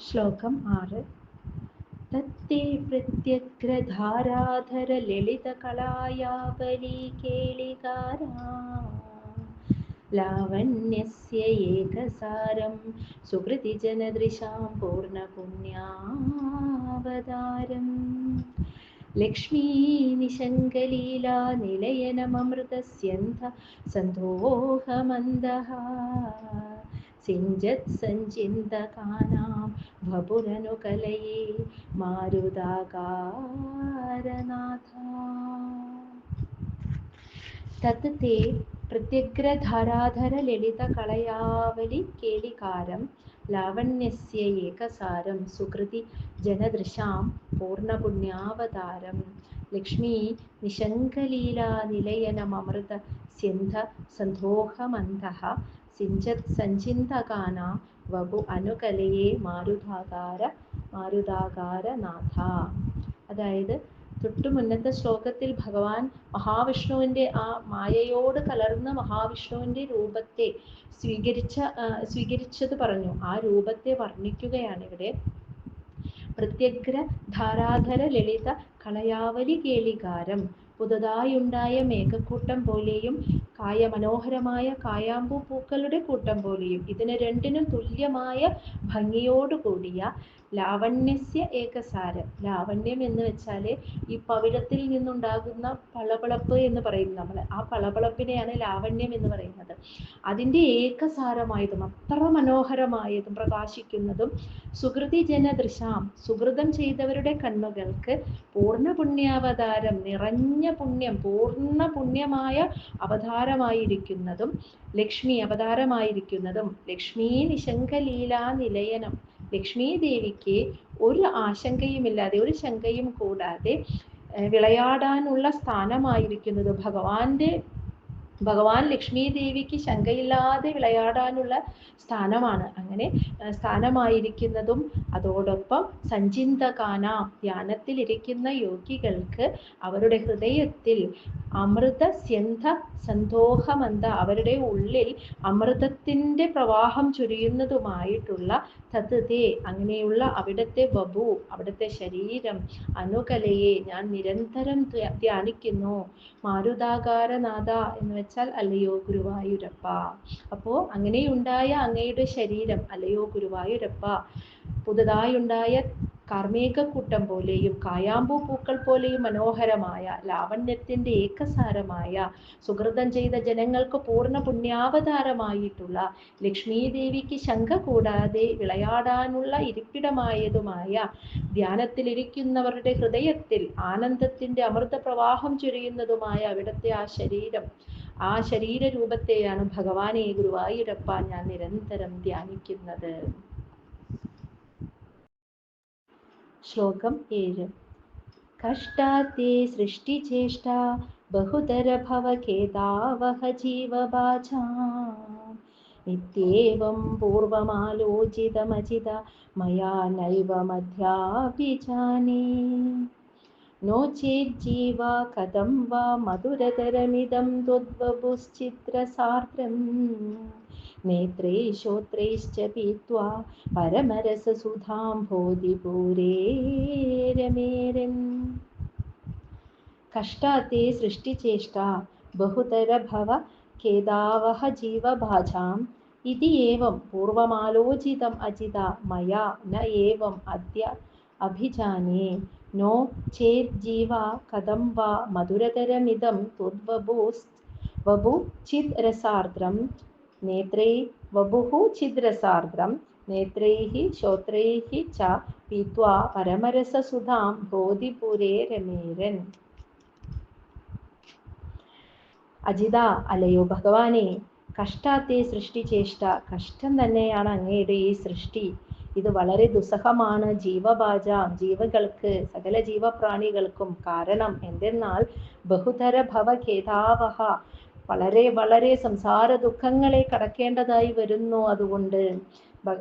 ശ്ലോകം ആറ്. തത്തേ പ്രത്യഗ്രധാരാധര ലളിതകലായാവലി കേളികാരാ. ലാവണ്യസ്യ ഏകസാരം സുഹൃതിജനദൃശാം പൂർണപുണ്യാവതാരം ലക്ഷ്മീ നിശങ്കലീലാ നിലയനമമൃതസ്യന്ത സന്തോഹമന്ദഃ സിഞ്ചത് സഞ്ചിന്തകാനാം ഭപുരനുകലയേ മാരുതാകാരനാഥ തത് തേ പ്രത്യഗ്രധാരാധര ലളിത കളയാവലി കേളികാരം ലാവണ്യസ്യ ഏകസാരം സുകൃതി ജനദൃശാം സഞ്ചിന്തകാന വപു അനുകലയെ മാരുതാകാര മാരുതാകാരനാഥ അതായത് തൊട്ടു മുന്നത്തെ ശ്ലോകത്തിൽ ഭഗവാൻ മഹാവിഷ്ണുവിന്റെ ആ മായയോട് കലർന്ന മഹാവിഷ്ണുവിന്റെ രൂപത്തെ സ്വീകരിച്ച സ്വീകരിച്ചത് പറഞ്ഞു. ആ രൂപത്തെ വർണിക്കുകയാണ് ഇവിടെ. പ്രത്യഗ്ര ധാരാധര ലളിത കളയാവലി കേളികാരം. പുതുതായുണ്ടായ മേഘക്കൂട്ടം പോലെയും കായ മനോഹരമായ കായാമ്പൂ പൂക്കളുടെ കൂട്ടം പോലെയും ഇതിന് രണ്ടിനും തുല്യമായ ഭംഗിയോടുകൂടിയ ലാവണ്യസ്യ ഏകസാരം. ലാവണ്യം എന്ന് വെച്ചാൽ ഈ പവിഴത്തിൽ നിന്നുണ്ടാകുന്ന പളപളപ്പ് എന്ന് പറയും നമ്മൾ ആ പളപളപ്പിനെയാണ് ലാവണ്യം എന്ന് പറയുന്നത്. അതിന്റെ ഏകസാരമായതും അത്ര മനോഹരമായതും പ്രകാശിക്കുന്നതും സുഹൃതി ജനദൃശാം സുഹൃതം ചെയ്തവരുടെ കണ്ണുകൾക്ക് പൂർണ പുണ്യാവതാരം നിറഞ്ഞ പുണ്യം പൂർണ പുണ്യമായ അവതാരമായിരിക്കുന്നതും ലക്ഷ്മി അവതാരമായിരിക്കുന്നതും ലക്ഷ്മീ നിശങ്കലീലാ നിലയനം ലക്ഷ്മി ദേവിക്ക് ഒരു ആശങ്കയുമില്ലാതെ ഒരു ശങ്കയും കൂടാതെ വിളയാടാനുള്ള സ്ഥാനമായിരിക്കുന്നത് ഭഗവാന്റെ ഭഗവാൻ ലക്ഷ്മി ദേവിക്ക് ശങ്കയില്ലാതെ വിളയാടാനുള്ള സ്ഥാനമാണ്. അങ്ങനെ സ്ഥാനമായിരിക്കുന്നതും അതോടൊപ്പം സഞ്ചിന്തകാന ധ്യാനത്തിലിരിക്കുന്ന യോഗികൾക്ക് അവരുടെ ഹൃദയത്തിൽ അമൃത സ്യന്ധ സന്തോഹമന്ത അവരുടെ ഉള്ളിൽ അമൃതത്തിന്റെ പ്രവാഹം ചൊരിയുന്നതുമായിട്ടുള്ള തത്തേ അങ്ങനെയുള്ള അവിടുത്തെ ബബു അവിടുത്തെ ശരീരം അനുകലയെ ഞാൻ നിരന്തരം ധ്യാനിക്കുന്നു. മാരുതാകാരനാഥ എന്ന് വെച്ചാൽ അല്ലയോ ഗുരുവായൂരപ്പ. അപ്പോൾ അങ്ങനെയുണ്ടായ അങ്ങയുടെ ശരീരം അല്ലയോ ഗുരുവായൂരപ്പ. പുതുതായുണ്ടായ കാർമേഘക്കൂട്ടം പോലെയും കായാമ്പൂ പൂക്കൾ പോലെയും മനോഹരമായ ലാവണ്യത്തിന്റെ ഏകസാരമായ സുഹൃതം ചെയ്ത ജനങ്ങൾക്ക് പൂർണ പുണ്യാവതാരമായിട്ടുള്ള ലക്ഷ്മീദേവിക്ക് ശങ്ക കൂടാതെ വിളയാടാനുള്ള ഇരിപ്പിടമായതുമായ ധ്യാനത്തിലിരിക്കുന്നവരുടെ ഹൃദയത്തിൽ ആനന്ദത്തിന്റെ അമൃത പ്രവാഹം ചൊരിയുന്നതുമായ അവിടുത്തെ ആ ശരീരം. ആ ശരീരരൂപത്തെയാണ് ഭഗവാനെ ഗുരുവായൂരപ്പ ഞാൻ നിരന്തരം ധ്യാനിക്കുന്നത്. ശ്ലോകം ഏഴ്. കഷ്ടാത്തെ സൃഷ്ടിചേഷ്ട ബഹുതര ഭവഖേദാവഹ നിത്യേവം പൂർവമാലോചിതമചിത മയാ നൈവ മധ്യാഭിജാനേ नो चेज्जीवा कथं वा मधुरतरमिदं त्वद्वपुश्चित्रसार्द्रं नेत्रे श्रोत्रैश्च पीत्वा परमरससुधाम्भोधिपूरे रमेरन् कष्टाते सृष्टिचेष्टा बहुतरभव खेदावह जीवभाजाम् इति एवं पूर्वमालोचितम् अजिता मया न एवम् अद्य अभिजाने नो चेज्जीवा कथं वा मधुरतरमिदं त्वद्वभूस् वभु चिद्रसार्द्रं नेत्रै वभुः चिद्रसार्द्रं नेत्रैः श्रोत्रैः च पीत्वा परमरससुधां बोधिपुरे രമേരൻ അജിത അല്ലയോ ഭഗവാനെ കഷ്ടാത്തെ സൃഷ്ടിചേഷ്ട കഷ്ടം തന്നെയാണ് അങ്ങയുടെ ഈ സൃഷ്ടി ഇത് വളരെ ദുസ്സഹമാണ് ജീവഭാജ ജീവകൾക്ക് സകല ജീവപ്രാണികൾക്കും കാരണം എന്തെന്നാൽ ബഹുതര ഭവഖേതാവഹ വളരെ വളരെ സംസാര ദുഃഖങ്ങളെ കടക്കേണ്ടതായി വരുന്നു അതുകൊണ്ട്.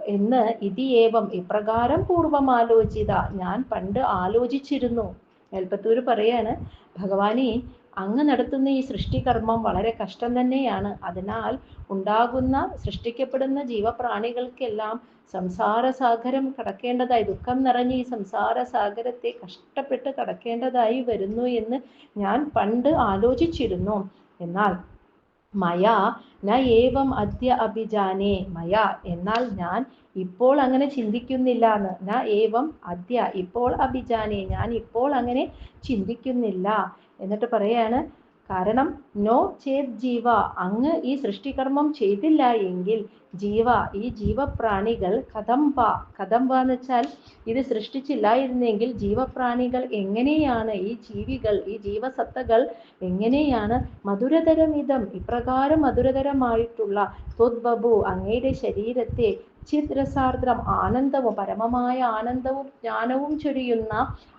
എന്ന് ഇതിയേവം ഇപ്രകാരം പൂർവം ആലോചിത ഞാൻ പണ്ട് ആലോചിച്ചിരുന്നു. മേൽപ്പത്തൂര് പറയാണ് ഭഗവാനെ അങ്ങ് നടത്തുന്ന ഈ സൃഷ്ടികർമ്മം വളരെ കഷ്ടം തന്നെയാണ്. അതിനാൽ ഉണ്ടാകുന്ന സൃഷ്ടിക്കപ്പെടുന്ന ജീവപ്രാണികൾക്കെല്ലാം സംസാര സാഗരം കടക്കേണ്ടതായി ദുഃഖം നിറഞ്ഞ ഈ സംസാര സാഗരത്തെ കഷ്ടപ്പെട്ട് കടക്കേണ്ടതായി വരുന്നു എന്ന് ഞാൻ പണ്ട് ആലോചിച്ചിരുന്നു. എന്നാൽ മയാ ന ഏവം അദ്യ അഭിജാനേ മയാ എന്നാൽ ഞാൻ ഇപ്പോൾ അങ്ങനെ ചിന്തിക്കുന്നില്ല എന്ന് ന ഏവം അദ്യ ഇപ്പോൾ അഭിജാനേ ഞാൻ ഇപ്പോൾ അങ്ങനെ ചിന്തിക്കുന്നില്ല. എന്നിട്ട് പറയാണ് കാരണം നോ ചേത് ജീവ അങ്ങ് ഈ സൃഷ്ടികർമ്മം ചെയ്തില്ല എങ്കിൽ ജീവ ഈ ജീവപ്രാണികൾ കദംബ. കദംബ എന്ന് വെച്ചാൽ ഇത് സൃഷ്ടിച്ചില്ലായിരുന്നെങ്കിൽ ജീവപ്രാണികൾ എങ്ങനെയാണ് ഈ ജീവികൾ ഈ ജീവസത്തകൾ എങ്ങനെയാണ് മധുരതരമിതം ഇപ്രകാരം മധുരതരമായിട്ടുള്ള ത്വദ്ബബു അങ്ങയുടെ ശരീരത്തെ ചിത്രസാർദ്രം ആനന്ദവും പരമമായ ആനന്ദവും ജ്ഞാനവും ചൊരിയുന്ന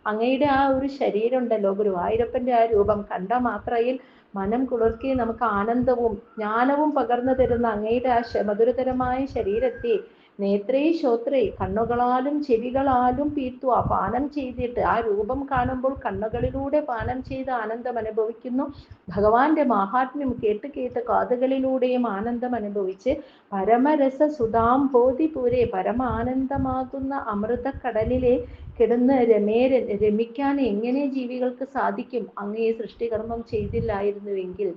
അങ്ങയുടെ ആ ഒരു ശരീരം ഉണ്ടല്ലോ ഗുരുവായൂരപ്പന്റെ ആ രൂപം കണ്ട മാത്രയിൽ മനം കുളിർക്കി നമുക്ക് ആനന്ദവും ജ്ഞാനവും പകർന്നു തരുന്ന അങ്ങയുടെ ആ മധുരതരമായ ശരീരത്തെ നേത്രേ ശ്രോത്രേ കണ്ണുകളാലും ചെവികളാലും പീത്തു പാനം ചെയ്തിട്ട് ആ രൂപം കാണുമ്പോൾ കണ്ണുകളിലൂടെ പാനം ചെയ്ത് ആനന്ദം അനുഭവിക്കുന്നു. ഭഗവാന്റെ മഹാത്മ്യം കേട്ട് കേട്ട് കാതുകളിലൂടെയും ആനന്ദം അനുഭവിച്ച് പരമരസ സുധാം ബോധിപൂരെ പരമാനന്ദമാകുന്ന അമൃതക്കടലിലെ കിടന്ന് രമേ രമിക്കാൻ എങ്ങനെ ജീവികൾക്ക് സാധിക്കും? അങ്ങേ സൃഷ്ടികർമ്മം ചെയ്തില്ലായിരുന്നുവെങ്കിൽ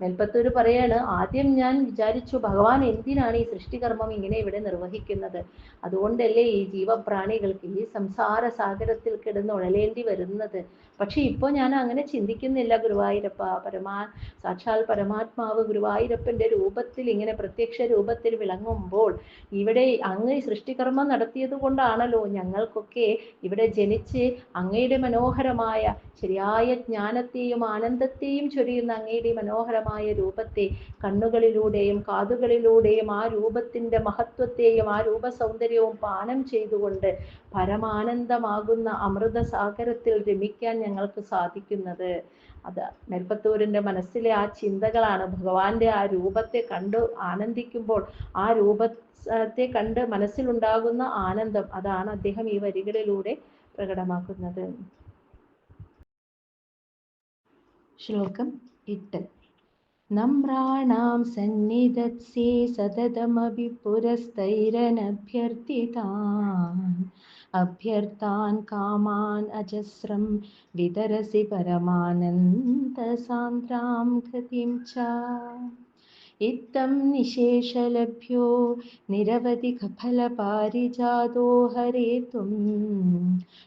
മേൽപ്പത്തൂര് പറയാണ് ആദ്യം ഞാൻ വിചാരിച്ചു ഭഗവാൻ എന്തിനാണ് ഈ സൃഷ്ടികർമ്മം ഇങ്ങനെ ഇവിടെ നിർവഹിക്കുന്നത്? അതുകൊണ്ടല്ലേ ഈ ജീവപ്രാണികൾക്ക് ഈ സംസാര സാഗരത്തിൽ കിടന്ന് ഉഴലേണ്ടി വരുന്നത്? പക്ഷെ ഇപ്പോൾ ഞാൻ അങ്ങനെ ചിന്തിക്കുന്നില്ല ഗുരുവായൂരപ്പ. പരമാ സാക്ഷാൽ പരമാത്മാവ് ഗുരുവായൂരപ്പന്റെ രൂപത്തിൽ ഇങ്ങനെ പ്രത്യക്ഷ രൂപത്തിൽ വിളങ്ങുമ്പോൾ ഇവിടെ അങ്ങ് സൃഷ്ടികർമ്മം നടത്തിയത് കൊണ്ടാണല്ലോ ഞങ്ങൾക്കൊക്കെ ഇവിടെ ജനിച്ച് അങ്ങയുടെ മനോഹരമായ ശരിയായ ജ്ഞാനത്തെയും ആനന്ദത്തെയും ചൊരിയുന്ന അങ്ങയുടെ മനോഹരമായ രൂപത്തെ കണ്ണുകളിലൂടെയും കാതുകളിലൂടെയും ആ രൂപത്തിന്റെ മഹത്വത്തെയും ആ രൂപ സൗന്ദര്യവും പാനം ചെയ്തുകൊണ്ട് പരമാനന്ദമാകുന്ന അമൃതസാഗരത്തിൽ രമിക്കാൻ ഞങ്ങൾക്ക് സാധിക്കുന്നത്. അത് നെൽപ്പത്തൂരിന്റെ മനസ്സിലെ ആ ചിന്തകളാണ്. ഭഗവാന്റെ ആ രൂപത്തെ കണ്ട് ആനന്ദിക്കുമ്പോൾ ആ രൂപത്തെ കണ്ട് മനസ്സിലുണ്ടാകുന്ന ആനന്ദം അതാണ് അദ്ദേഹം ഈ വരികളിലൂടെ പ്രകടമാക്കുന്നത്. ശ്ലോകം എട്ട്. നമ്രാണാം സന്നിധത്സേ സതതമഭി പുരസ്തൈരനഭ്യർത്ഥിതാൻ അഭ്യർത്ഥാൻ കാമാൻ അജസ്രം വിതരസി പരമാനന്ദസാന്ദ്രാം ഗതിം ച. ഇത്തം നിശേഷലഭ്യോ നിരവധി ഫലപാരിജാതോ ഹരേതും.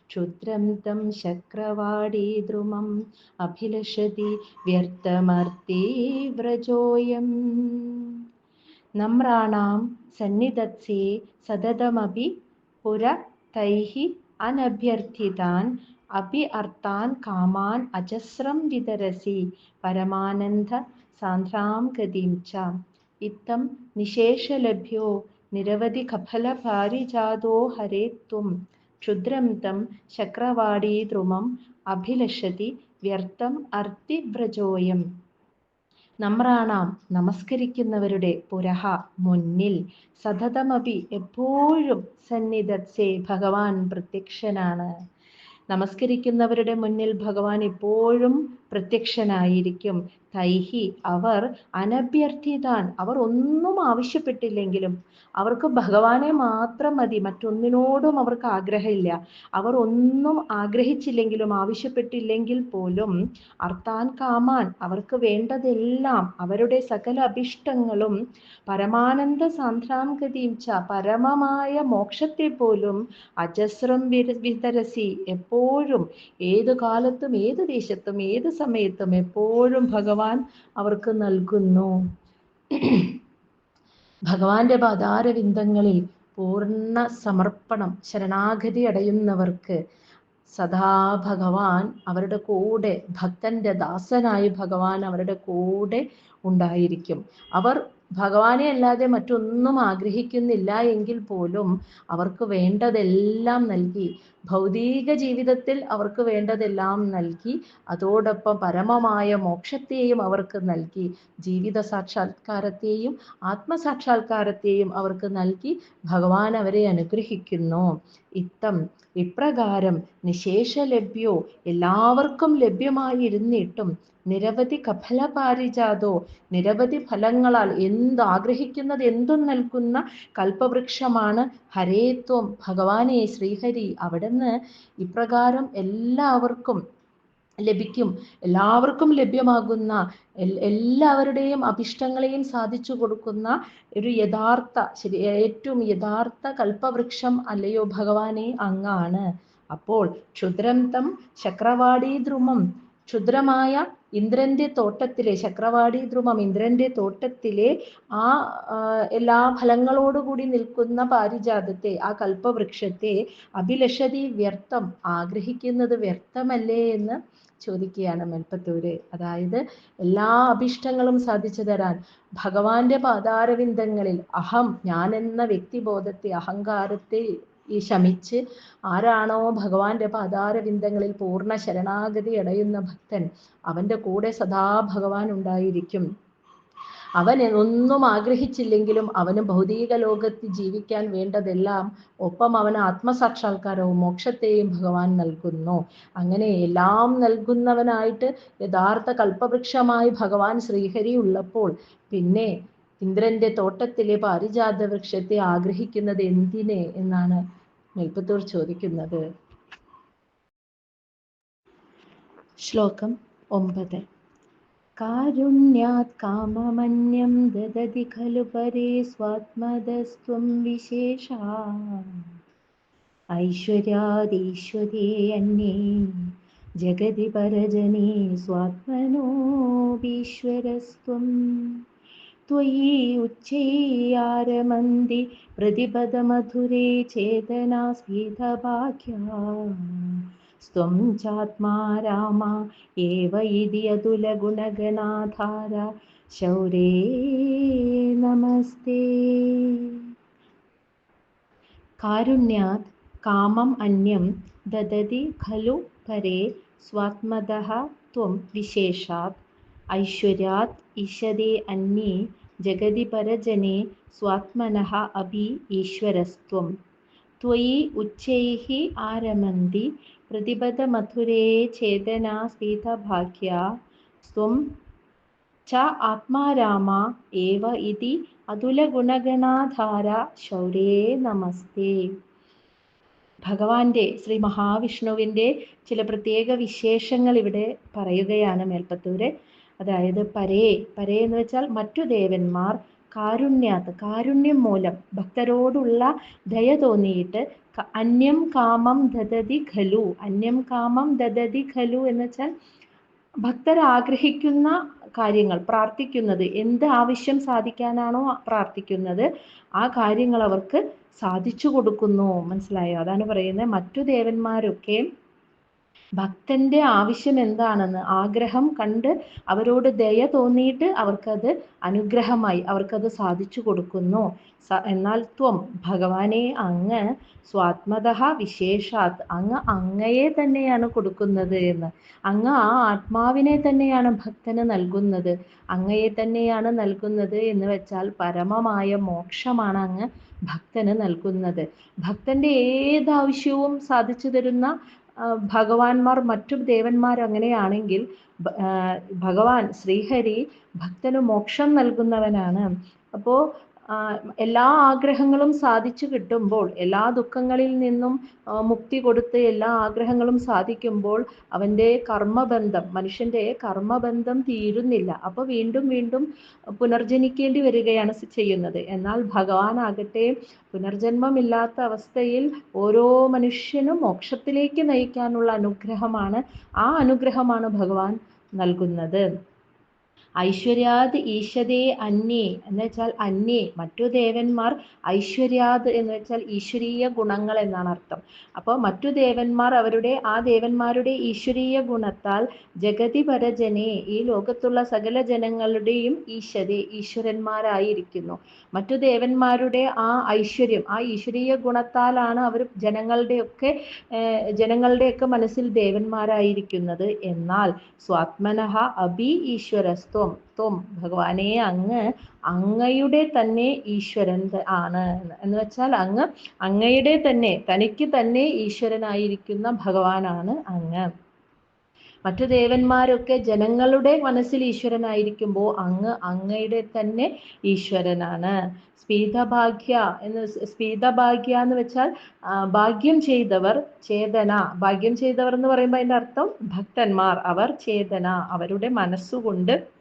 ക്ഷുദ്രം തം ശക്രവാടീദ്രുമം അഭിലഷതി വ്യർത്ഥമർത്തി വ്രജോയം. നമ്രാണാം സന്നിധത്സേ സതതമപി പുര തൈഃ അനഭ്യർത്ഥിതാൻ അപി അർത്ഥാൻ കാമാൻ അജസ്രം വിതരസി പരമാനന്ദ സാന്ദ്രാം ഗതിം ച ഇത്തം നിശേഷലഭ്യോ നിരവധി കഫലഭാരിജാതോ ഹരേത്വം ഹരേ ത്വം ക്ഷുദ്രം തം ശക്രവാടീ ദ്രുമം അഭിലഷതി വ്യർത്ഥം അർത്തി നമ്രാണാം നമസ്കരിക്കുന്നവരുടെ പുരഹ മുന്നിൽ സതതമപി എപ്പോഴും സന്നിധത്സേ ഭഗവാൻ പ്രത്യക്ഷനാണ്. നമസ്കരിക്കുന്നവരുടെ മുന്നിൽ ഭഗവാൻ എപ്പോഴും പ്രത്യക്ഷനായിരിക്കും. തൈഹി അവർ അനഭ്യർത്ഥിതാൻ. അവർ ഒന്നും ആവശ്യപ്പെട്ടില്ലെങ്കിലും അവർക്ക് ഭഗവാനെ മാത്രം മതി. മറ്റൊന്നിനോടും അവർക്ക് ആഗ്രഹമില്ല. അവർ ഒന്നും ആഗ്രഹിച്ചില്ലെങ്കിലും ആവശ്യപ്പെട്ടില്ലെങ്കിൽ പോലും അർത്താൻ കാമാൻ. അവർക്ക് വേണ്ടതെല്ലാം അവരുടെ സകല അഭിഷ്ടങ്ങളും പരമാനന്ദ സാന്ദ്രാംഗതിയും ച പരമമായ മോക്ഷത്തെ പോലും അജസ്രം വിതരസി. എപ്പോഴും ഏതു കാലത്തും ഏത് ദേശത്തും ഏത് സമയത്തും എപ്പോഴും ഭഗവാൻ അവർക്ക് നൽകുന്നു. ഭഗവാന്റെ പദാരവിന്ദങ്ങളിൽ പൂർണ സമർപ്പണം ശരണാഗതി അടയുന്നവർക്ക് സദാ ഭഗവാൻ അവരുടെ കൂടെ ഭക്തന്റെ ദാസനായി ഭഗവാൻ അവരുടെ കൂടെ ഉണ്ടായിരിക്കും. അവർ ഭഗവാനെ അല്ലാതെ മറ്റൊന്നും ആഗ്രഹിക്കുന്നില്ല എങ്കിൽ പോലും അവർക്ക് വേണ്ടതെല്ലാം നൽകി. ഭൗതിക ജീവിതത്തിൽ അവർക്ക് വേണ്ടതെല്ലാം നൽകി. അതോടൊപ്പം പരമമായ മോക്ഷത്തെയും അവർക്ക് നൽകി. ജീവിത സാക്ഷാത്കാരത്തെയും ആത്മസാക്ഷാത്കാരത്തെയും അവർക്ക് നൽകി. ഭഗവാൻ അവരെ അനുഗ്രഹിക്കുന്നു. ഇത്തം ഇപ്രകാരം നിശേഷ ലഭ്യോ എല്ലാവർക്കും ലഭ്യമായിരുന്നിട്ടും നിരവധി കഫല പാരിജാതോ നിരവധി ഫലങ്ങളാൽ എന്ത് ആഗ്രഹിക്കുന്നത് എന്തും നൽകുന്ന കൽപ്പവൃക്ഷമാണ് ഹരേത്വം. ഭഗവാനെ ശ്രീഹരി അവിടുന്ന് ഇപ്രകാരം എല്ലാവർക്കും ലഭിക്കും. എല്ലാവർക്കും ലഭ്യമാകുന്ന എല്ലാവരുടെയും അഭിഷ്ടങ്ങളെയും സാധിച്ചു കൊടുക്കുന്ന ഒരു യഥാർത്ഥ ശരി ഏറ്റവും യഥാർത്ഥ കൽപ്പവൃക്ഷം അല്ലയോ ഭഗവാനെ അങ്ങാണ്. അപ്പോൾ ക്ഷുദ്രം തം ചക്രവാടി ധ്രുമം ക്ഷുദ്രമായ ഇന്ദ്രന്റെ തോട്ടത്തിലെ ചക്രവാടി ധ്രുമം ഇന്ദ്രന്റെ തോട്ടത്തിലെ ആ എല്ലാ ഫലങ്ങളോടുകൂടി നിൽക്കുന്ന പാരിജാതത്തെ ആ കൽപ്പവൃക്ഷത്തെ അഭിലഷതി വ്യർത്ഥം ആഗ്രഹിക്കുന്നത് വ്യർത്ഥമല്ലേ എന്ന് ചോദിക്കുകയാണ് മെൽപ്പത്തൂര്. അതായത് എല്ലാ അഭിഷ്ടങ്ങളും സാധിച്ചു തരാൻ ഭഗവാന്റെ പാതാരവിന്ദങ്ങളിൽ അഹം ഞാൻ എന്ന വ്യക്തിബോധത്തെ അഹങ്കാരത്തെ ഈ ശമിച്ച് ആരാണോ ഭഗവാന്റെ പാതാരവിന്ദങ്ങളിൽ പൂർണ ശരണാഗതി അടയുന്ന ഭക്തൻ അവന്റെ കൂടെ സദാ ഭഗവാൻ ഉണ്ടായിരിക്കും. അവൻ ഒന്നും ആഗ്രഹിച്ചില്ലെങ്കിലും അവന് ഭൗതിക ലോകത്ത് ജീവിക്കാൻ വേണ്ടതെല്ലാം ഒപ്പം അവന് ആത്മസാക്ഷാത്കാരവും മോക്ഷത്തെയും ഭഗവാൻ നൽകുന്നു. അങ്ങനെ എല്ലാം നൽകുന്നവനായിട്ട് യഥാർത്ഥ കൽപ്പവൃക്ഷമായി ഭഗവാൻ ശ്രീഹരി ഉള്ളപ്പോൾ പിന്നെ ഇന്ദ്രന്റെ തോട്ടത്തിലെ പാരിജാത വൃക്ഷത്തെ ആഗ്രഹിക്കുന്നത് എന്തിനെ എന്നാണ് മെൽപ്പത്തൂർ ചോദിക്കുന്നത്. ശ്ലോകം ഒമ്പത്. കാരുണ്യാത് കാമമന്യം ദദതി ഖലു പരേ സ്വാത്മദസ്ത്വം വിശേഷ. ഐശ്വര്യാദീശ്വരേ അന്യേ ജഗതി പരജനേ സ്വാത്മനോപീശ്വരസ്ത്വം त्वयि उच्चैयारमन्दि प्रतिपदमधुरे चेतनास्फीतभाग्या स्वं चात्मा राम एव इति अतुलगुणगणाधार शौरे नमस्ते कारुण्यात् कामम् अन्यं ददति खलु परे स्वात्मदः त्वं विशेषात् ऐश्वर्यात् ईशदे अन्ये जगति परजने स्वात्मनः अपि ईश्वरस्त्वं त्वयि उच्चैः आरमन्ति प्रतिपदमधुरे चेतना स्फीतभाग्या त्वं च आत्मा रामा एव इति അതുലഗുണഗണാധാര ശൗരേ നമസ്തേ ഭഗവാന്റെ ശ്രീ മഹാവിഷ്ണുവിൻ്റെ ചില പ്രത്യേക വിശേഷങ്ങൾ ഇവിടെ പറയുകയാണ് മേൽപ്പത്തൂര് അതായത് പരേ പരേ എന്ന് വെച്ചാൽ മറ്റു ദേവന്മാർ കാരുണ്യാത്ത് കാരുണ്യം മൂലം ഭക്തരോടുള്ള ദയ തോന്നിയിട്ട് അന്യം കാമം ദദതി ഖലു അന്യം കാമം ദദതി ഖലു എന്ന് വെച്ചാൽ ഭക്തർ ആഗ്രഹിക്കുന്ന കാര്യങ്ങൾ പ്രാർത്ഥിക്കുന്നത് എന്ത് ആവശ്യം സാധിക്കാനാണോ പ്രാർത്ഥിക്കുന്നത് ആ കാര്യങ്ങൾ അവർക്ക് സാധിച്ചു കൊടുക്കുന്നു. മനസ്സിലായോ? അതാണ് പറയുന്നത് മറ്റു ദേവന്മാരൊക്കെ ഭക്തന്റെ ആവശ്യം എന്താണെന്ന് ആഗ്രഹം കണ്ട് അവരോട് ദയ തോന്നിയിട്ട് അവർക്കത് അനുഗ്രഹമായി അവർക്കത് സാധിച്ചു കൊടുക്കുന്നു. എന്നാൽ ത്വം ഭഗവാനെ അങ്ങ് സ്വാത്മത വിശേഷാത് അങ്ങ് അങ്ങയെ തന്നെയാണ് കൊടുക്കുന്നത് എന്ന്. അങ്ങ് ആ ആത്മാവിനെ തന്നെയാണ് ഭക്തന് നൽകുന്നത്. അങ്ങയെ തന്നെയാണ് നൽകുന്നത് എന്ന് വെച്ചാൽ പരമമായ മോക്ഷമാണ് അങ്ങ് ഭക്തന് നൽകുന്നത്. ഭക്തന്റെ ഏതാവശ്യവും സാധിച്ചു തരുന്ന ഭഗവാന്മാർ മറ്റു ദേവന്മാർ അങ്ങനെയാണെങ്കിൽ ഭഗവാൻ ശ്രീഹരി ഭക്തന് മോക്ഷം നൽകുന്നവനാണ്. അപ്പോൾ എല്ലാ ആഗ്രഹങ്ങളും സാധിച്ചു കിട്ടുമ്പോൾ എല്ലാ ദുഃഖങ്ങളിൽ നിന്നും മുക്തി കൊടുത്ത് എല്ലാ ആഗ്രഹങ്ങളും സാധിക്കുമ്പോൾ അവന്റെ കർമ്മബന്ധം മനുഷ്യന്റെ കർമ്മബന്ധം തീരുന്നില്ല. അപ്പോൾ വീണ്ടും വീണ്ടും പുനർജനിക്കേണ്ടി വരികയാണ് ചെയ്യുന്നത്. എന്നാൽ ഭഗവാനാകട്ടെ പുനർജന്മമില്ലാത്ത അവസ്ഥയിൽ ഓരോ മനുഷ്യനും മോക്ഷത്തിലേക്ക് നയിക്കാനുള്ള അനുഗ്രഹമാണ് ആ അനുഗ്രഹമാണ് ഭഗവാൻ നൽകുന്നത്. ഐശ്വര്യാത് ഈശതേ അന്യേ എന്ന് വെച്ചാൽ അന്യേ മറ്റു ദേവന്മാർ ഐശ്വര്യാത് എന്ന് വെച്ചാൽ ഈശ്വരീയ ഗുണങ്ങൾ എന്നാണ് അർത്ഥം. അപ്പോൾ മറ്റു ദേവന്മാർ അവരുടെ ആ ദേവന്മാരുടെ ഈശ്വരീയ ഗുണത്താൽ ജഗതി പരജനെ ഈ ലോകത്തുള്ള സകല ജനങ്ങളുടെയും ഈശ്വരെ ഈശ്വരന്മാരായിരിക്കുന്നു. മറ്റു ദേവന്മാരുടെ ആ ഐശ്വര്യം ആ ഈശ്വരീയ ഗുണത്താലാണ് അവർ ജനങ്ങളുടെയൊക്കെ ജനങ്ങളുടെയൊക്കെ മനസ്സിൽ ദേവന്മാരായിരിക്കുന്നത്. എന്നാൽ സ്വാത്മനഹ അഭി ഈശ്വരസ്ത്വം ത്വം ത്വം ഭഗവാനെ അങ്ങ് അങ്ങയുടെ തന്നെ ഈശ്വരൻ ആണ്. എന്ന് വെച്ചാൽ അങ്ങ് അങ്ങയുടെ തന്നെ തനിക്ക് തന്നെ ഈശ്വരനായിരിക്കുന്ന ഭഗവാനാണ് അങ്ങ്. മറ്റു ദേവന്മാരൊക്കെ ജനങ്ങളുടെ മനസ്സിൽ ഈശ്വരനായിരിക്കുമ്പോൾ അങ്ങ് അങ്ങയുടെ തന്നെ ഈശ്വരനാണ്. സ്പീതഭാഗ്യ എന്ന് സ്പീതഭാഗ്യ എന്ന് വെച്ചാൽ ഭാഗ്യം ചെയ്തവർ ചേതന. ഭാഗ്യം ചെയ്തവർ എന്ന് പറയുമ്പോൾ അതിന്റെ അർത്ഥം ഭക്തന്മാർ. അവർ ചേതന. അവരുടെ മനസ്സുകൊണ്ട്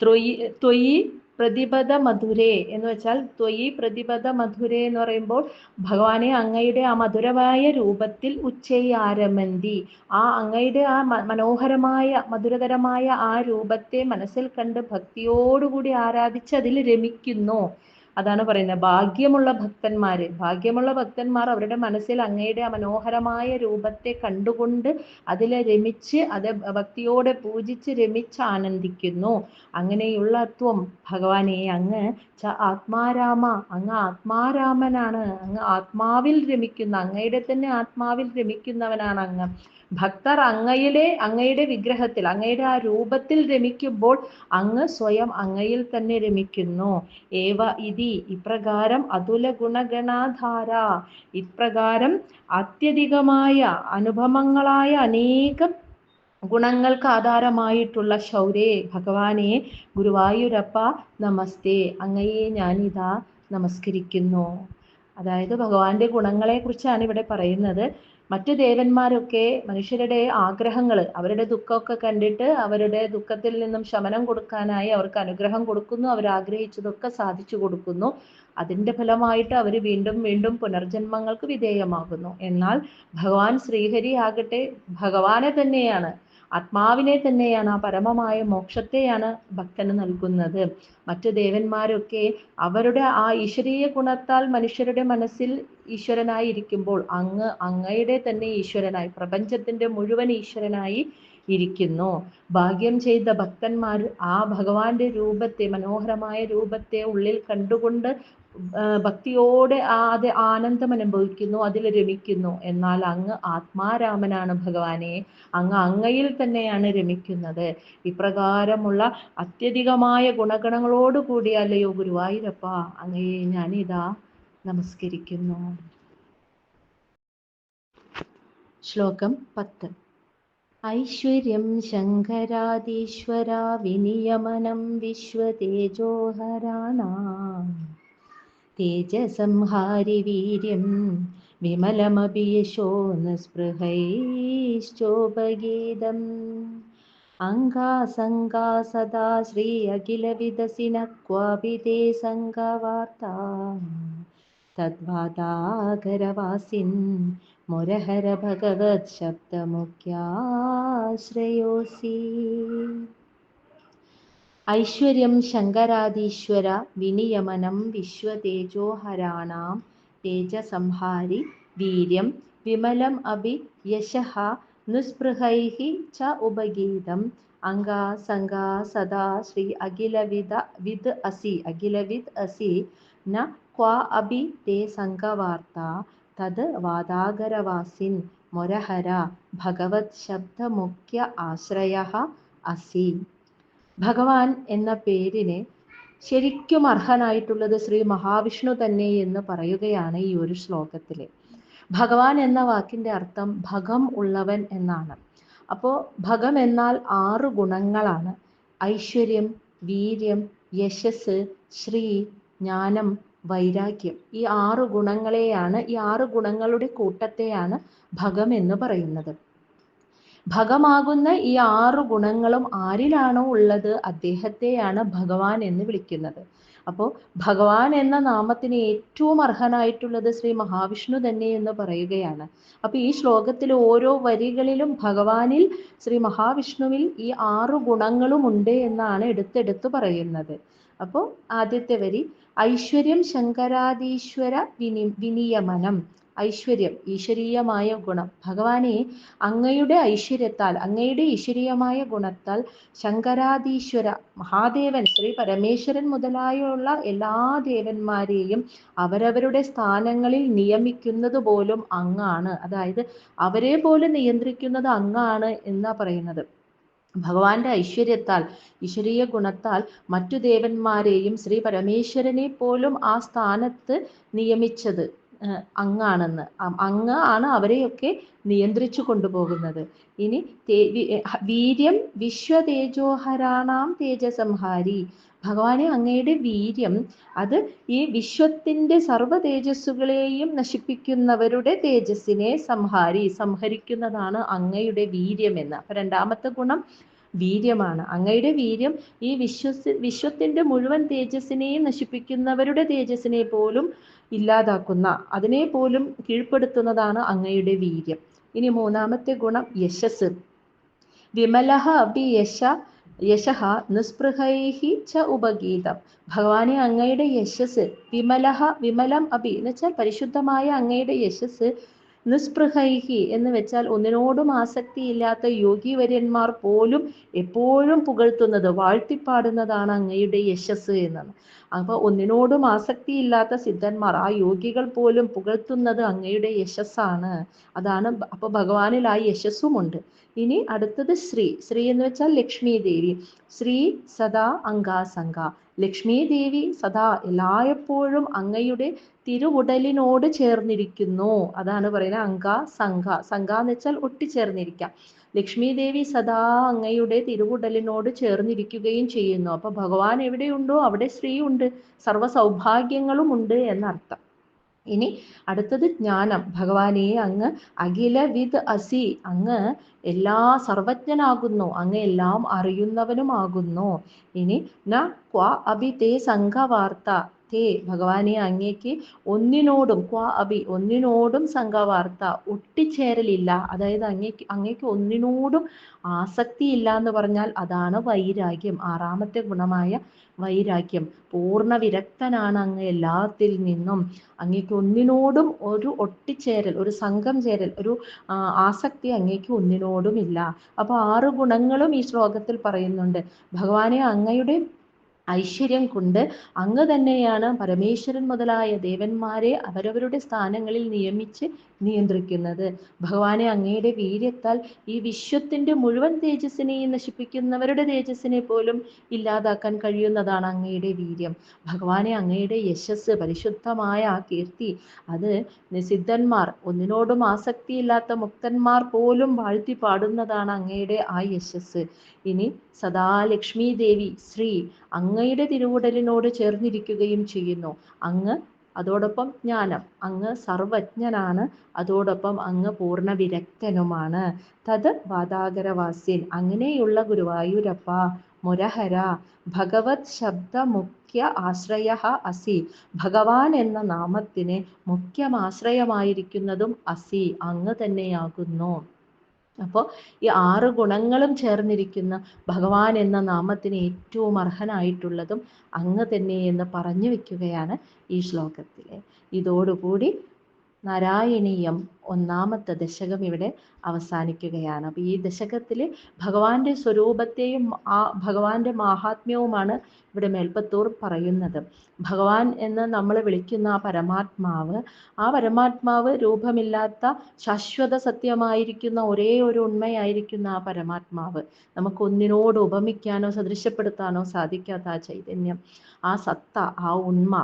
ത്വയി ത്വയി പ്രതിപദ മധുരേ എന്ന് വെച്ചാൽ ത്വയി പ്രതിപദ മധുരേ എന്ന് പറയുമ്പോൾ ഭഗവാനെ അങ്ങയുടെ ആ മധുരമായ രൂപത്തിൽ ഉച്ചയാരമന്തി. ആ അങ്ങയുടെ ആ മനോഹരമായ മധുരതരമായ ആ രൂപത്തെ മനസ്സിൽ കണ്ട് ഭക്തിയോടുകൂടി ആരാധിച്ച് അതിൽ രമിക്കുന്നു. അതാണ് പറയുന്നത്. ഭാഗ്യമുള്ള ഭക്തന്മാര് ഭാഗ്യമുള്ള ഭക്തന്മാർ അവരുടെ മനസ്സിൽ അങ്ങയുടെ മനോഹരമായ രൂപത്തെ കണ്ടുകൊണ്ട് അതിലെ രമിച്ച് അത് ഭക്തിയോടെ പൂജിച്ച് രമിച്ച് ആനന്ദിക്കുന്നു. അങ്ങനെയുള്ള ത്വം ഭഗവാനെ അങ്ങ് ച ആത്മാരാമ അങ്ങ് ആത്മാരാമനാണ് അങ്ങ് ആത്മാവിൽ രമിക്കുന്ന അങ്ങയുടെ തന്നെ ആത്മാവിൽ രമിക്കുന്നവനാണ് അങ്ങ്. ഭക്തർ അങ്ങയിലെ അങ്ങയുടെ വിഗ്രഹത്തിൽ അങ്ങയുടെ ആ രൂപത്തിൽ രമിക്കുമ്പോൾ അങ്ങ് സ്വയം അങ്ങയിൽ തന്നെ രമിക്കുന്നു. ഏവ ഇതി ഇപ്രകാരം അതുല ഗുണഗണാധാര. ഇപ്രകാരം അത്യധികമായ അനുപമങ്ങളായ അനേകം ഗുണങ്ങൾക്ക് ആധാരമായിട്ടുള്ള ശൗരേ ഭഗവാനെ ഗുരുവായൂരപ്പ നമസ്തേ. അങ്ങയെ ഞാനിതാ നമസ്കരിക്കുന്നു. അതായത് ഭഗവാന്റെ ഗുണങ്ങളെ കുറിച്ചാണ് ഇവിടെ പറയുന്നത്. മറ്റു ദേവന്മാരൊക്കെ മനുഷ്യരുടെ ആഗ്രഹങ്ങൾ അവരുടെ ദുഃഖമൊക്കെ കണ്ടിട്ട് അവരുടെ ദുഃഖത്തിൽ നിന്നും ശമനം കൊടുക്കാനായി അവർക്ക് അനുഗ്രഹം കൊടുക്കുന്നു അവർ ആഗ്രഹിച്ചതൊക്കെ സാധിച്ചു കൊടുക്കുന്നു. അതിന്റെ ഫലമായിട്ട് അവർ വീണ്ടും വീണ്ടും പുനർജന്മങ്ങൾക്ക് വിധേയമാകുന്നു. എന്നാൽ ഭഗവാൻ ശ്രീഹരി ആകട്ടെ ഭഗവാനെ തന്നെയാണ്. ആത്മാവിനെ തന്നെയാണ് ആ പരമമായ മോക്ഷത്തെയാണ് ഭക്തന് നൽകുന്നത്. മറ്റു ദേവന്മാരൊക്കെ അവരുടെ ആ ഈശ്വരീയ ഗുണത്താൽ മനുഷ്യരുടെ മനസ്സിൽ ഈശ്വരനായി ഇരിക്കുമ്പോൾ അങ്ങ് അങ്ങയുടെ തന്നെ ഈശ്വരനായി പ്രപഞ്ചത്തിന്റെ മുഴുവൻ ഈശ്വരനായി ഇരിക്കുന്നു. ഭാഗ്യം ചെയ്ത ഭക്തന്മാർ ആ ഭഗവാന്റെ രൂപത്തെ മനോഹരമായ രൂപത്തെ ഉള്ളിൽ കണ്ടുകൊണ്ട് ഭക്തിയോടെ ആ അത് ആനന്ദം അനുഭവിക്കുന്നു അതിൽ രമിക്കുന്നു. എന്നാൽ അങ്ങ് ആത്മാരാമനാണ് ഭഗവാനെ. അങ്ങ് അങ്ങയിൽ തന്നെയാണ് രമിക്കുന്നത്. ഇപ്രകാരമുള്ള അത്യധികമായ ഗുണഗണങ്ങളോട് കൂടിയല്ലയോ ഗുരുവായൂരപ്പ. അങ്ങയെ ഞാനിതാ നമസ്കരിക്കുന്നു. ശ്ലോകം പത്ത്. ഐശ്വര്യം ശങ്കരാദീശ്വര വിനിയമനം വിശ്വതേജോഹരാണാം. ते वीर्यं विमलमपि यशो नस्पृहैश्चोपगीदम् अङ्गा सङ्गा सदा श्री अखिलविदसि न क्वापि ते सङ्गवार्ता वार्ता मुरहर भगवत् शब्दमुख्याश्रयोसि ഐശ്വര്യം ശങ്കരാദീശ്വര വിനിയമനം വിശ്വതേജോഹരാണാം തേജസംഹാരി വീര്യം വിമലം അഭി യശഃ നിസ്പൃഹൈः ച ഉപഗീതം അംഗാ സംഗാ സദാ ശ്രീ അഖിലവിദ വിദ് അസി അഖിലവിദ് അസി ന ക്വാ അഭി തേ സംഘവാർത്ത തത് വാദാഗരവാസിൻ മൊരഹര ഭഗവത് ശബ്ദമുഖ്യ ആശ്രയ അസി ഭഗവാൻ എന്ന പേരിന് ശരിക്കും അർഹനായിട്ടുള്ളത് ശ്രീ മഹാവിഷ്ണു തന്നെ എന്ന് പറയുകയാണ് ഈ ഒരു ശ്ലോകത്തിൽ ഭഗവാൻ എന്ന വാക്കിന്റെ അർത്ഥം ഭഗം ഉള്ളവൻ എന്നാണ്. അപ്പോൾ ഭഗം എന്നാൽ ആറ് ഗുണങ്ങളാണ്. ഐശ്വര്യം വീര്യം യശസ് ശ്രീ ജ്ഞാനം വൈരാഗ്യം. ഈ ആറ് ഗുണങ്ങളെയാണ് ഈ ആറ് ഗുണങ്ങളുടെ കൂട്ടത്തെയാണ് ഭഗം എന്ന് പറയുന്നത്. ഭഗമാകുന്ന ഈ ആറു ഗുണങ്ങളും ആരിലാണോ ഉള്ളത്? അദ്ദേഹത്തെയാണ് ഭഗവാൻ എന്ന് വിളിക്കുന്നത്. അപ്പോൾ ഭഗവാൻ എന്ന നാമത്തിന് ഏറ്റവും അർഹനായിട്ടുള്ളത് ശ്രീ മഹാവിഷ്ണു തന്നെ എന്ന് പറയുകയാണ്. അപ്പൊ ഈ ശ്ലോകത്തിൽ ഓരോ വരികളിലും ഭഗവാനിൽ ശ്രീ മഹാവിഷ്ണുവിൽ ഈ ആറു ഗുണങ്ങളും ഉണ്ട് എന്നാണ് എടുത്തെടുത്ത് പറയുന്നത്. അപ്പോൾ ആദ്യത്തെ വരി ഐശ്വര്യം ശങ്കരാദീശ്വര വിനി വിനിയമനം. ഐശ്വര്യം ഈശ്വരീയമായ ഗുണം. ഭഗവാനെ അങ്ങയുടെ ഐശ്വര്യത്താൽ അങ്ങയുടെ ഈശ്വരീയമായ ഗുണത്താൽ ശങ്കരാദീശ്വര മഹാദേവൻ ശ്രീ പരമേശ്വരൻ മുതലായുള്ള എല്ലാ ദേവന്മാരെയും അവരവരുടെ സ്ഥാനങ്ങളിൽ നിയമിക്കുന്നത് പോലും അങ്ങാണ്. അതായത് അവരെ പോലും നിയന്ത്രിക്കുന്നത് അങ്ങാണ് എന്നാ പറയുന്നത്. ഭഗവാന്റെ ഐശ്വര്യത്താൽ ഈശ്വരീയ ഗുണത്താൽ മറ്റു ദേവന്മാരെയും ശ്രീ പരമേശ്വരനെ പോലും ആ സ്ഥാനത്ത് നിയമിച്ചത് അങ്ങാണെന്ന്. അങ്ങ് ആണ് അവരെയൊക്കെ നിയന്ത്രിച്ചു കൊണ്ടുപോകുന്നത്. ഇനി വീര്യം വിശ്വതേജോഹരാണാം തേജസംഹാരി. ഭഗവാനെ അങ്ങയുടെ വീര്യം അത് ഈ വിശ്വത്തിന്റെ സർവ തേജസ്സുകളെയും നശിപ്പിക്കുന്നവരുടെ തേജസ്സിനെ സംഹാരി സംഹരിക്കുന്നതാണ് അങ്ങയുടെ വീര്യം എന്ന്. അപ്പൊ രണ്ടാമത്തെ ഗുണം വീര്യമാണ്. അങ്ങയുടെ വീര്യം ഈ വിശ്വസ് വിശ്വത്തിന്റെ മുഴുവൻ തേജസ്സിനെയും നശിപ്പിക്കുന്നവരുടെ തേജസ്സിനെ പോലും ഇല്ലാതാക്കുന്ന അതിനെ പോലും കീഴ്പ്പെടുത്തുന്നതാണ് അങ്ങയുടെ വീര്യം. ഇനി മൂന്നാമത്തെ ഗുണം യശസ്. വിമലഹ അഭി യശ യശഹ നിസ്പൃഹൈഹി ച ഉപഗീതം. ഭഗവാനെ അങ്ങയുടെ യശസ് വിമലഹ വിമലം അഭി എന്ന് വെച്ചാൽ പരിശുദ്ധമായ അങ്ങയുടെ യശസ് നിസ്പൃഹൈഹി എന്ന് വെച്ചാൽ ഒന്നിനോടും ആസക്തിയില്ലാത്ത യോഗിവര്യന്മാർ പോലും എപ്പോഴും പുകഴ്ത്തുന്നത് വാഴ്ത്തിപ്പാടുന്നതാണ് അങ്ങയുടെ യശസ് എന്നാണ്. അപ്പൊ ഒന്നിനോടും ആസക്തിയില്ലാത്ത സിദ്ധന്മാർ ആ യോഗികൾ പോലും പുകഴ്ത്തുന്നത് അങ്ങയുടെ യശസ്സാണ്. അതാണ് അപ്പൊ ഭഗവാനിൽ ആ യശസ്സുമുണ്ട്. ഇനി അടുത്തത് ശ്രീ. ശ്രീ എന്ന് വെച്ചാൽ ലക്ഷ്മി ദേവി ശ്രീ സദാ അങ്കാസംഗ ലക്ഷ്മി ദേവി സദാ എല്ലായ്പ്പോഴും അങ്ങയുടെ തിരുവുടലിനോട് ചേർന്നിരിക്കുന്നു. അതാണ് പറയുന്നത് അങ്ക സംഘ. സംഘ എന്ന് വെച്ചാൽ ഒട്ടിച്ചേർന്നിരിക്കാം. ലക്ഷ്മി ദേവി സദാ അങ്ങയുടെ തിരുവുടലിനോട് ചേർന്നിരിക്കുകയും ചെയ്യുന്നു. അപ്പൊ ഭഗവാൻ എവിടെയുണ്ടോ അവിടെ സ്ത്രീ ഉണ്ട് ഉണ്ട് എന്നർത്ഥം. ഇനി അടുത്തത് ജ്ഞാനം. ഭഗവാനെ അങ്ങ് അഖില വിത് അസി. അങ്ങ് എല്ലാ സർവജ്ഞനാകുന്നു. അങ്ങ് എല്ലാം അറിയുന്നവനുമാകുന്നു. ഇനി ന ക്വ അഭി തേ സംഘവാർത്ത. തേ ഭഗവാനെ അങ്ങേക്ക് ഒന്നിനോടും ക്വാ അഭി ഒന്നിനോടും സംഘവാർത്ത ഒട്ടിച്ചേരലില്ല. അതായത് അങ്ങേക്ക് അങ്ങേക്ക് ഒന്നിനോടും ആസക്തിയില്ല എന്ന് പറഞ്ഞാൽ അതാണ് വൈരാഗ്യം ആറാമത്തെ ഗുണമായ വൈരാഗ്യം. പൂർണ വിരക്തനാണ് അങ്ങ് എല്ലാത്തിൽ നിന്നും. അങ്ങേക്ക് ഒന്നിനോടും ഒരു ഒട്ടിച്ചേരൽ ഒരു സംഘം ചേരൽ ഒരു ആസക്തി അങ്ങേക്ക് ഒന്നിനോടും ഇല്ല അപ്പൊ ആറ് ഗുണങ്ങളും ഈ ശ്ലോകത്തിൽ പറയുന്നുണ്ട്. ഭഗവാനെ അങ്ങയുടെ ഐശ്വര്യം കൊണ്ട് അങ്ങ് തന്നെയാണ് പരമേശ്വരൻ മുതലായ ദേവന്മാരെ അവരവരുടെ സ്ഥാനങ്ങളിൽ നിയമിച്ച് നിയന്ത്രിക്കുന്നത്. ഭഗവാനെ അങ്ങയുടെ വീര്യത്താൽ ഈ വിശ്വത്തിന്റെ മുഴുവൻ തേജസ്സിനെ നശിപ്പിക്കുന്നവരുടെ തേജസ്സിനെ പോലും ഇല്ലാതാക്കാൻ കഴിയുന്നതാണ് അങ്ങയുടെ വീര്യം. ഭഗവാനെ അങ്ങയുടെ യശസ് പരിശുദ്ധമായ ആ കീർത്തി അത് സിദ്ധന്മാർ ഒന്നിനോടും ആസക്തിയില്ലാത്ത മുക്തന്മാർ പോലും വാഴ്ത്തി പാടുന്നതാണ് അങ്ങയുടെ ആ യശസ് ഇനി സദാ ലക്ഷ്മി ദേവി ശ്രീ അങ്ങയുടെ തിരുവുടലിനോട് ചേർന്നിരിക്കുകയും ചെയ്യുന്നു. അങ്ങ് അതോടൊപ്പം ജ്ഞാനം. അങ്ങ് സർവജ്ഞനാണ്. അതോടൊപ്പം അങ്ങ് പൂർണ വിരക്തനുമാണ് തത് വാതാകരവാസ്യൻ അങ്ങനെയുള്ള ഗുരുവായൂരപ്പ മുരഹര ഭഗവത് ശബ്ദ മുഖ്യ ആശ്രയ അസി. ഭഗവാൻ എന്ന നാമത്തിന് മുഖ്യമാശ്രയമായിരിക്കുന്നതും അസി. അങ്ങ് തന്നെയാകുന്നു. അപ്പോൾ ഈ ആറ് ഗുണങ്ങളും ചേർന്നിരിക്കുന്ന ഭഗവാൻ എന്ന നാമത്തിന് ഏറ്റവും അർഹനായിട്ടുള്ളതും അങ്ങ് തന്നെ എന്ന് പറഞ്ഞു വെക്കുകയാണ് ഈ ശ്ലോകത്തിലെ. ഇതോടുകൂടി നാരായണീയം ഒന്നാമത്തെ ദശകം ഇവിടെ അവസാനിക്കുകയാണ്. അപ്പോൾ ഈ ദശകത്തിൽ ഭഗവാന്റെ സ്വരൂപത്തെയും ആ ഭഗവാന്റെ മാഹാത്മ്യവുമാണ് ഇവിടെ മേൽപ്പത്തൂർ പറയുന്നത്. ഭഗവാൻ എന്ന് നമ്മൾ വിളിക്കുന്ന ആ പരമാത്മാവ് ആ പരമാത്മാവ് രൂപമില്ലാത്ത ശാശ്വത സത്യമായിരിക്കുന്ന ഒരേ ഒരു ഉണ്മയായിരിക്കുന്ന ആ പരമാത്മാവ്. നമുക്ക് ഒന്നിനോട് ഉപമിക്കാനോ സദൃശ്യപ്പെടുത്താനോ സാധിക്കാത്ത ആ ചൈതന്യം ആ സത്ത ആ ഉണ്മ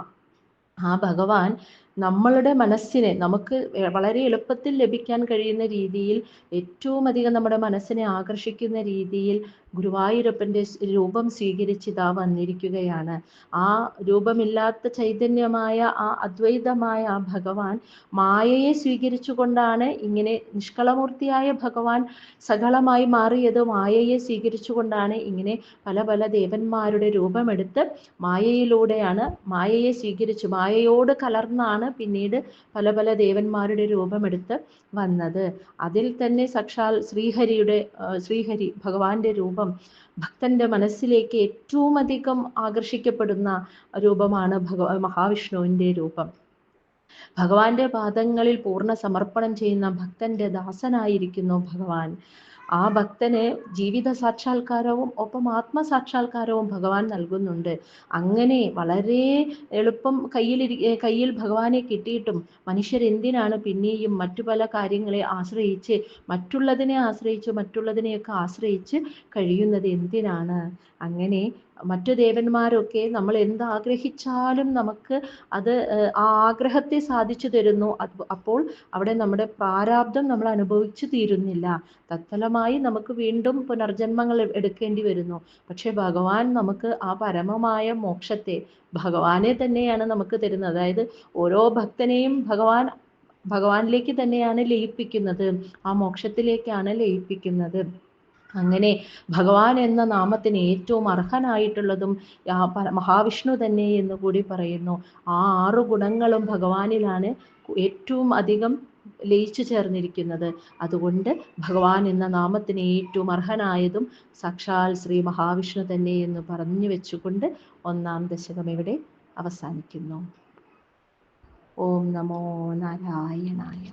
ആ ഭഗവാൻ നമ്മളുടെ മനസ്സിനെ നമുക്ക് വളരെ എളുപ്പത്തിൽ ലഭിക്കാൻ കഴിയുന്ന രീതിയിൽ ഏറ്റവും അധികം നമ്മുടെ മനസ്സിനെ ആകർഷിക്കുന്ന രീതിയിൽ ഗുരുവായൂരപ്പന്റെ രൂപം സ്വീകരിച്ച് ഇതാ വന്നിരിക്കുകയാണ്. ആ രൂപമില്ലാത്ത ചൈതന്യമായ ആ അദ്വൈതമായ ആ ഭഗവാൻ മായയെ സ്വീകരിച്ചുകൊണ്ടാണ് ഇങ്ങനെ നിഷ്കളമൂർത്തിയായ ഭഗവാൻ സകളമായി മാറിയത്. മായയെ സ്വീകരിച്ചുകൊണ്ടാണ് ഇങ്ങനെ പല പല ദേവന്മാരുടെ രൂപമെടുത്ത് മായയിലൂടെയാണ് മായയെ സ്വീകരിച്ചു മായയോട് കലർന്നാണ് പിന്നീട് പല പല ദേവന്മാരുടെ രൂപമെടുത്ത് വന്നത്. അതിൽ തന്നെ സാക്ഷാൽ ശ്രീഹരിയുടെ ശ്രീഹരി ഭഗവാന്റെ രൂപം ഭക്തന്റെ മനസ്സിലേക്ക് ഏറ്റവും അധികം ആകർഷിക്കപ്പെടുന്ന രൂപമാണ് ഭഗവാ മഹാവിഷ്ണുവിന്റെ രൂപം. ഭഗവാന്റെ പാദങ്ങളിൽ പൂർണ സമർപ്പണം ചെയ്യുന്ന ഭക്തന്റെ ദാസനായിരിക്കുന്നു ഭഗവാൻ. ആ ഭക്തന് ജീവിത സാക്ഷാത്കാരവും ഒപ്പം ആത്മസാക്ഷാത്കാരവും ഭഗവാൻ നൽകുന്നുണ്ട്. അങ്ങനെ വളരെ എളുപ്പം കയ്യിലിരി കയ്യിൽ ഭഗവാനെ കിട്ടിയിട്ടും മനുഷ്യരെന്തിനാണ് പിന്നെയും മറ്റു പല കാര്യങ്ങളെ ആശ്രയിച്ച് മറ്റുള്ളതിനെ ആശ്രയിച്ച് മറ്റുള്ളതിനെയൊക്കെ ആശ്രയിച്ച് കഴിയുന്നത് എന്തിനാണ്? അങ്ങനെ മറ്റു ദേവന്മാരൊക്കെ നമ്മൾ എന്ത് ആഗ്രഹിച്ചാലും നമുക്ക് അത് ആ ആഗ്രഹത്തെ സാധിച്ചു തരുന്നു. അപ്പോൾ അവിടെ നമ്മുടെ പ്രാരാബ്ദം നമ്മൾ അനുഭവിച്ചു തീരുന്നില്ല. തത്ഫലമായി നമുക്ക് വീണ്ടും പുനർജന്മങ്ങൾ എടുക്കേണ്ടി വരുന്നു. പക്ഷെ ഭഗവാൻ നമുക്ക് ആ പരമമായ മോക്ഷത്തെ ഭഗവാനെ തന്നെയാണ് നമുക്ക് തരുന്നത്. അതായത് ഓരോ ഭക്തനെയും ഭഗവാൻ ഭഗവാനിലേക്ക് തന്നെയാണ് ലയിപ്പിക്കുന്നത്. ആ മോക്ഷത്തിലേക്കാണ് ലയിപ്പിക്കുന്നത്. അങ്ങനെ ഭഗവാൻ എന്ന നാമത്തിന് ഏറ്റവും അർഹനായിട്ടുള്ളതും മഹാവിഷ്ണു തന്നെ എന്ന് കൂടി പറയുന്നു. ആ ആറ് ഗുണങ്ങളും ഭഗവാനിലാണ് ഏറ്റവും അധികം ലയിച്ചു ചേർന്നിരിക്കുന്നത്. അതുകൊണ്ട് ഭഗവാൻ എന്ന നാമത്തിന് ഏറ്റവും അർഹനായതും സാക്ഷാൽ ശ്രീ മഹാവിഷ്ണു തന്നെ എന്ന് പറഞ്ഞു വെച്ചുകൊണ്ട് ഒന്നാം ദശകം ഇവിടെ അവസാനിക്കുന്നു. ഓം നമോ നാരായണായ.